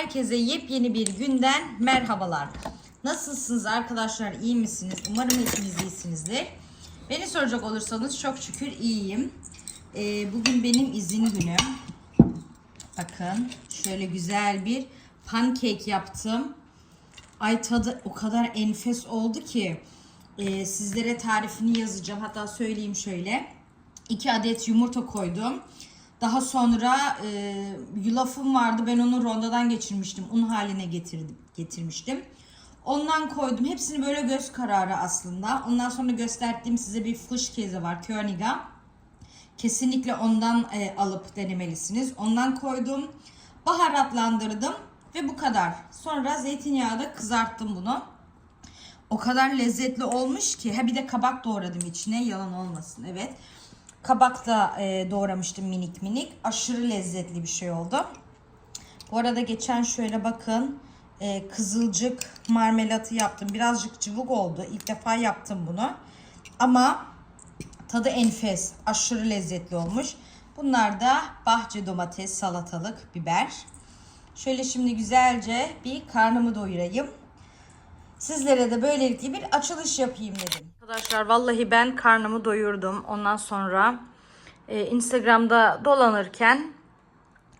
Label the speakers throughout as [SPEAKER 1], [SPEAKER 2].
[SPEAKER 1] Herkese yepyeni bir günden merhabalar. Nasılsınız arkadaşlar? İyi misiniz? Umarım hepiniz iyisinizdir. Beni soracak olursanız çok şükür iyiyim. Ee, bugün benim izin günüm. Bakın şöyle güzel bir pancake yaptım. Ay tadı o kadar enfes oldu ki e, sizlere tarifini yazacağım. Hatta söyleyeyim şöyle. 2 adet yumurta koydum. Daha sonra e, yulafım vardı. Ben onu rondodan geçirmiştim. Un haline getirdim, getirmiştim. Ondan koydum. Hepsini böyle göz kararı aslında. Ondan sonra gösterdiğim size bir fış keze var. Königa. Kesinlikle ondan e, alıp denemelisiniz. Ondan koydum. Baharatlandırdım ve bu kadar. Sonra zeytinyağda kızarttım bunu. O kadar lezzetli olmuş ki. Ha bir de kabak doğradım içine. Yalan olmasın. Evet. Kabak da e, doğramıştım minik minik. Aşırı lezzetli bir şey oldu. Bu arada geçen şöyle bakın. e, kızılcık marmelatı yaptım. Birazcık cıvık oldu. İlk defa yaptım bunu. Ama tadı enfes. Aşırı lezzetli olmuş. Bunlar da bahçe domates, salatalık, biber. Şöyle şimdi güzelce bir karnımı doyurayım. Sizlere de böylelikle bir açılış yapayım dedim. Arkadaşlar vallahi ben karnımı doyurdum. Ondan sonra e, Instagram'da dolanırken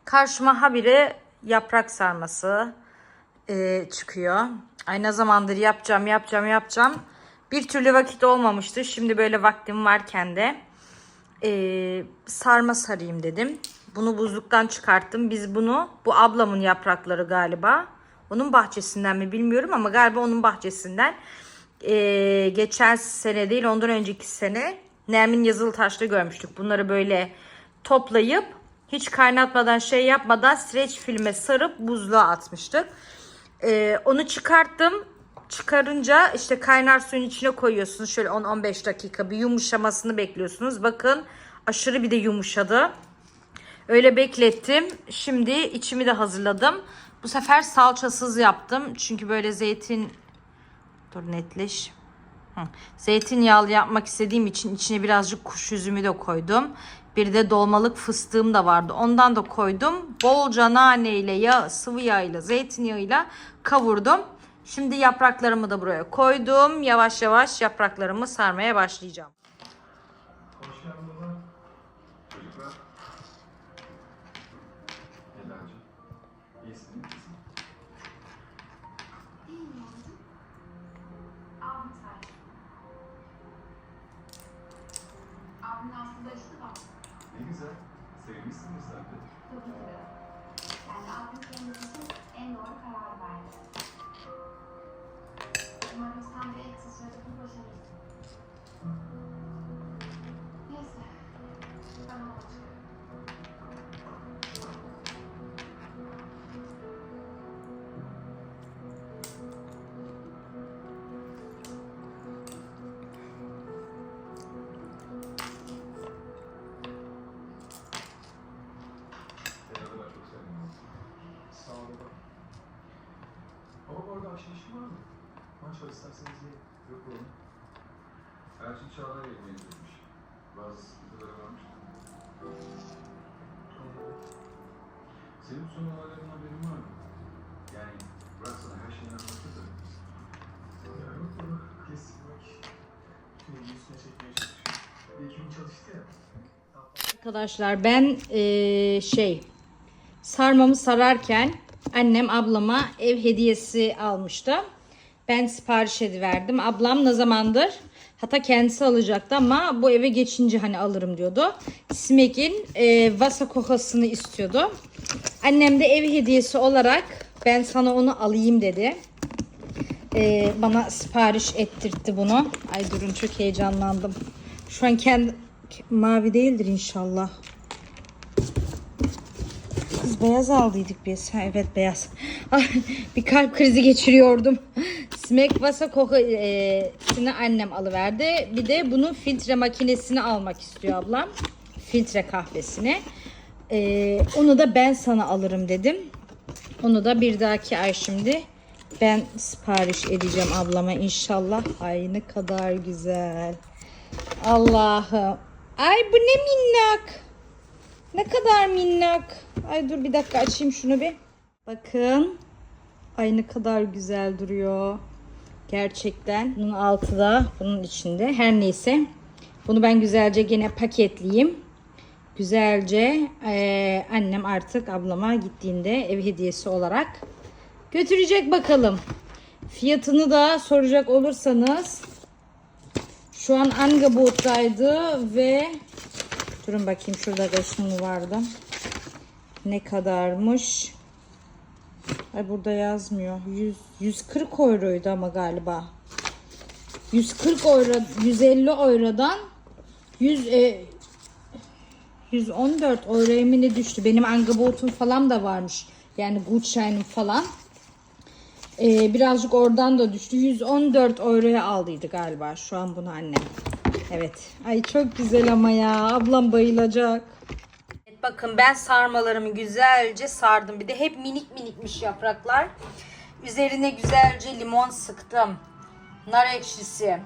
[SPEAKER 1] karşıma habire yaprak sarması e, çıkıyor. Ay ne zamandır yapacağım yapacağım yapacağım. Bir türlü vakit olmamıştı. Şimdi böyle vaktim varken de e, sarma sarayım dedim. Bunu buzluktan çıkarttım. Biz bunu bu ablamın yaprakları galiba. Onun bahçesinden mi bilmiyorum ama galiba onun bahçesinden. E, geçen sene değil ondan önceki sene Nermin Yazılı Taş'ta görmüştük. Bunları böyle toplayıp hiç kaynatmadan şey yapmadan streç filme sarıp buzluğa atmıştık. E, onu çıkarttım. Çıkarınca işte kaynar suyun içine koyuyorsunuz. Şöyle 10-15 dakika bir yumuşamasını bekliyorsunuz. Bakın aşırı bir de yumuşadı. Öyle beklettim. Şimdi içimi de hazırladım. Bu sefer salçasız yaptım. Çünkü böyle zeytin... Dur netleş. Hı. Zeytinyağlı yapmak istediğim için içine birazcık kuş üzümü de koydum. Bir de dolmalık fıstığım da vardı. Ondan da koydum. Bolca nane ile yağ, sıvı yağ ile zeytinyağıyla kavurdum. Şimdi yapraklarımı da buraya koydum. Yavaş yavaş yapraklarımı sarmaya başlayacağım.
[SPEAKER 2] Hoş geldin
[SPEAKER 3] Abimin aslında işi var.
[SPEAKER 2] Ne güzel. Sevmişsindir sen.
[SPEAKER 3] Tabii ki de. Yani abim kendisi için en doğru karar verdi. Umarım sen de en kısa sürede bunu başarırsın. Neyse. Ben yola
[SPEAKER 2] işin var mı? Maç var isterseniz yiyin. Yok oğlum. Elçin Çağlar yemeğe gitmiş. Bazı sıkıntıları varmış. Senin son olaylarından haberin var mı? Yani bırak sana her şeyi anlatır da.
[SPEAKER 4] Ya yok baba. Kestik bak. Şimdi üstüne çekmeye çalışıyor. Bir iki gün çalıştı ya.
[SPEAKER 1] Arkadaşlar ben eee, şey sarmamı sararken annem ablama ev hediyesi almıştı. Ben sipariş ediverdim. Ablam ne zamandır hatta kendisi alacaktı ama bu eve geçince hani alırım diyordu. Smek'in eee vasa kokasını istiyordu. Annem de ev hediyesi olarak ben sana onu alayım dedi. Eee, bana sipariş ettirtti bunu. Ay durun çok heyecanlandım. Şu an kendi mavi değildir inşallah. Beyaz aldıydık biz. Ha, evet beyaz. Ay, bir kalp krizi geçiriyordum. Smek Vasa kokasını annem alıverdi. Bir de bunun filtre makinesini almak istiyor ablam. Filtre kahvesini. Ee, onu da ben sana alırım dedim. Onu da bir dahaki ay şimdi ben sipariş edeceğim ablama inşallah. Ay ne kadar güzel. Allah'ım. Ay bu ne minnak. Ne kadar minnak. Ay dur bir dakika açayım şunu bir. Bakın. Ay ne kadar güzel duruyor. Gerçekten. Bunun altı da bunun içinde. Her neyse. Bunu ben güzelce gene paketleyeyim. Güzelce eee, annem artık ablama gittiğinde ev hediyesi olarak götürecek bakalım. Fiyatını da soracak olursanız şu an Angabot'taydı ve durun bakayım şurada resmi vardı. Ne kadarmış? Ay burada yazmıyor. 100, 140 euroydu ama galiba. 140 euro, 150 eurodan 100 e, 114 euroya mı ne düştü? Benim Angebot'um falan da varmış. Yani Gutschein'im falan. Ee, birazcık oradan da düştü. 114 euroya aldıydı galiba şu an bunu annem. Evet. Ay çok güzel ama ya. Ablam bayılacak. Evet, bakın ben sarmalarımı güzelce sardım. Bir de hep minik minikmiş yapraklar. Üzerine güzelce limon sıktım. Nar ekşisi.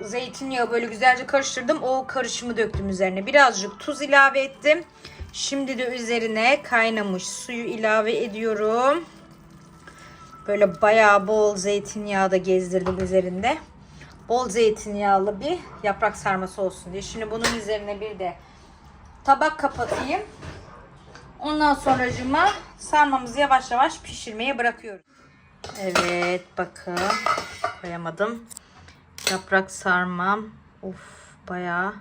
[SPEAKER 1] Zeytinyağı böyle güzelce karıştırdım. O karışımı döktüm üzerine. Birazcık tuz ilave ettim. Şimdi de üzerine kaynamış suyu ilave ediyorum. Böyle bayağı bol zeytinyağı da gezdirdim üzerinde. Bol zeytinyağlı bir yaprak sarması olsun diye. Şimdi bunun üzerine bir de tabak kapatayım. Ondan sonracıma sarmamızı yavaş yavaş pişirmeye bırakıyoruz. Evet bakın koyamadım. Yaprak sarmam. Of bayağı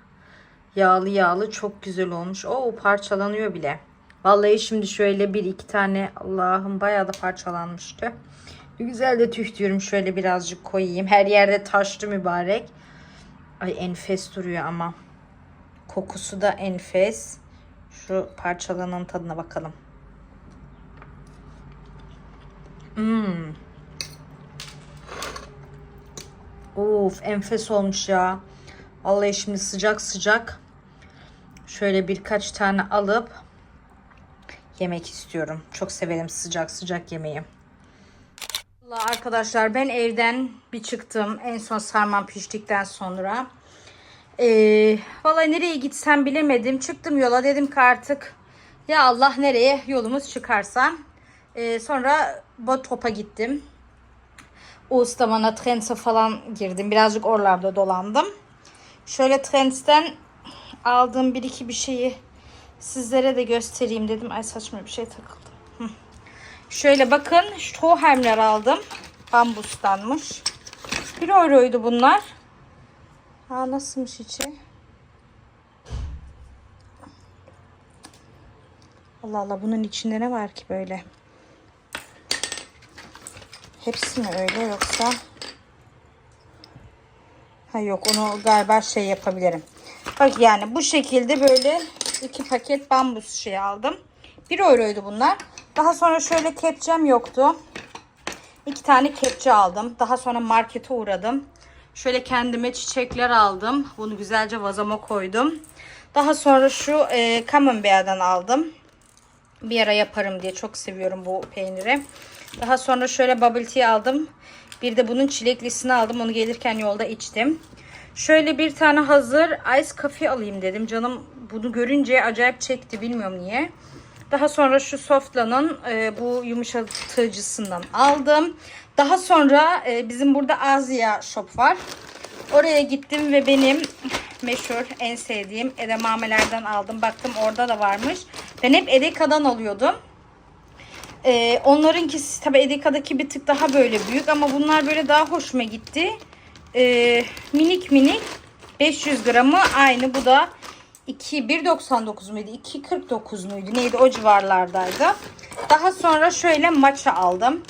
[SPEAKER 1] yağlı yağlı çok güzel olmuş. Oo parçalanıyor bile. Vallahi şimdi şöyle bir iki tane Allah'ım bayağı da parçalanmıştı. Güzel de tüh diyorum şöyle birazcık koyayım. Her yerde taştı mübarek. Ay enfes duruyor ama. Kokusu da enfes. Şu parçalanan tadına bakalım. Hmm. Of enfes olmuş ya. Vallahi şimdi sıcak sıcak şöyle birkaç tane alıp yemek istiyorum. Çok severim sıcak sıcak yemeği. Arkadaşlar ben evden bir çıktım. En son sarmam piştikten sonra. Ee, vallahi nereye gitsem bilemedim. Çıktım yola dedim ki artık ya Allah nereye yolumuz çıkarsa. Ee, sonra Botrop'a gittim. Osterman'a Trends'e falan girdim. Birazcık oralarda dolandım. Şöyle Trends'ten aldığım bir iki bir şeyi sizlere de göstereyim dedim. Ay saçma bir şey takıldı. Şöyle bakın Stroheimler aldım. Bambustanmış. 1 euroydu bunlar. Aa nasılmış içi? Allah Allah bunun içinde ne var ki böyle? Hepsi mi öyle yoksa? Ha yok onu galiba şey yapabilirim. Bak yani bu şekilde böyle iki paket bambus şey aldım. 1 euroydu bunlar. Daha sonra şöyle kepçem yoktu. İki tane kepçe aldım. Daha sonra markete uğradım. Şöyle kendime çiçekler aldım. Bunu güzelce vazama koydum. Daha sonra şu e, Camembert'den aldım. Bir ara yaparım diye çok seviyorum bu peyniri. Daha sonra şöyle bubble tea aldım. Bir de bunun çileklisini aldım. Onu gelirken yolda içtim. Şöyle bir tane hazır ice coffee alayım dedim. Canım bunu görünce acayip çekti. Bilmiyorum niye. Daha sonra şu Softla'nın e, bu yumuşatıcısından aldım. Daha sonra e, bizim burada Azia Shop var. Oraya gittim ve benim meşhur en sevdiğim edamamelerden aldım. Baktım orada da varmış. Ben hep Edeka'dan alıyordum. Ee, onlarınkisi tabi Edeka'daki bir tık daha böyle büyük ama bunlar böyle daha hoşuma gitti. Ee, minik minik 500 gramı aynı bu da 2 1.99 muydu 2.49 muydu neydi o civarlardaydı. Daha sonra şöyle maça aldım.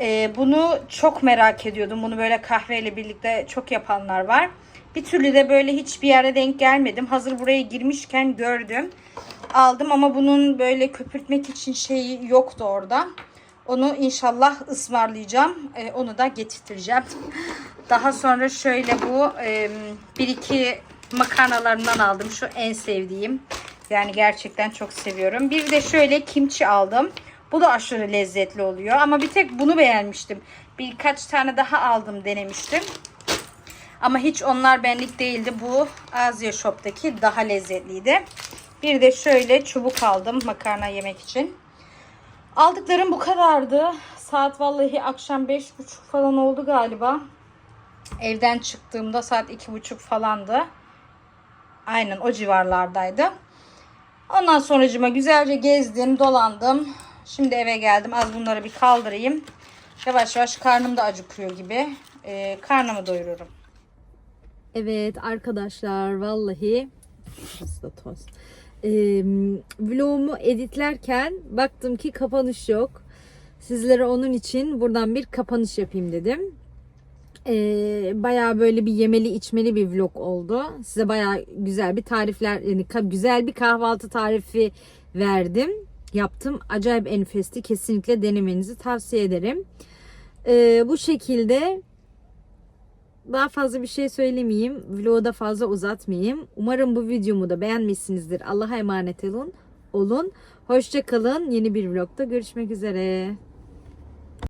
[SPEAKER 1] Ee, bunu çok merak ediyordum. Bunu böyle kahveyle birlikte çok yapanlar var. Bir türlü de böyle hiçbir yere denk gelmedim. Hazır buraya girmişken gördüm. Aldım ama bunun böyle köpürtmek için şeyi yoktu orada. Onu inşallah ısmarlayacağım. Ee, onu da getirtireceğim. Daha sonra şöyle bu e, bir iki makarnalarından aldım. Şu en sevdiğim. Yani gerçekten çok seviyorum. Bir de şöyle kimçi aldım. Bu da aşırı lezzetli oluyor. Ama bir tek bunu beğenmiştim. Birkaç tane daha aldım denemiştim. Ama hiç onlar benlik değildi. Bu Azia Shop'taki daha lezzetliydi. Bir de şöyle çubuk aldım makarna yemek için. Aldıklarım bu kadardı. Saat vallahi akşam 5.30 falan oldu galiba. Evden çıktığımda saat 2.30 falandı. Aynen o civarlardaydı. Ondan sonracıma güzelce gezdim, dolandım. Şimdi eve geldim. Az bunları bir kaldırayım. Yavaş yavaş karnım da acıkıyor gibi. Ee, karnımı doyururum. Evet arkadaşlar vallahi da toz. Ee, vlogumu editlerken baktım ki kapanış yok. Sizlere onun için buradan bir kapanış yapayım dedim. Ee, bayağı böyle bir yemeli içmeli bir vlog oldu. Size bayağı güzel bir tarifler yani güzel bir kahvaltı tarifi verdim. Yaptım. Acayip enfesti. Kesinlikle denemenizi tavsiye ederim. Ee, bu şekilde daha fazla bir şey söylemeyeyim. Vlogu da fazla uzatmayayım. Umarım bu videomu da beğenmişsinizdir. Allah'a emanet olun. Olun. Hoşça kalın. Yeni bir vlogda görüşmek üzere.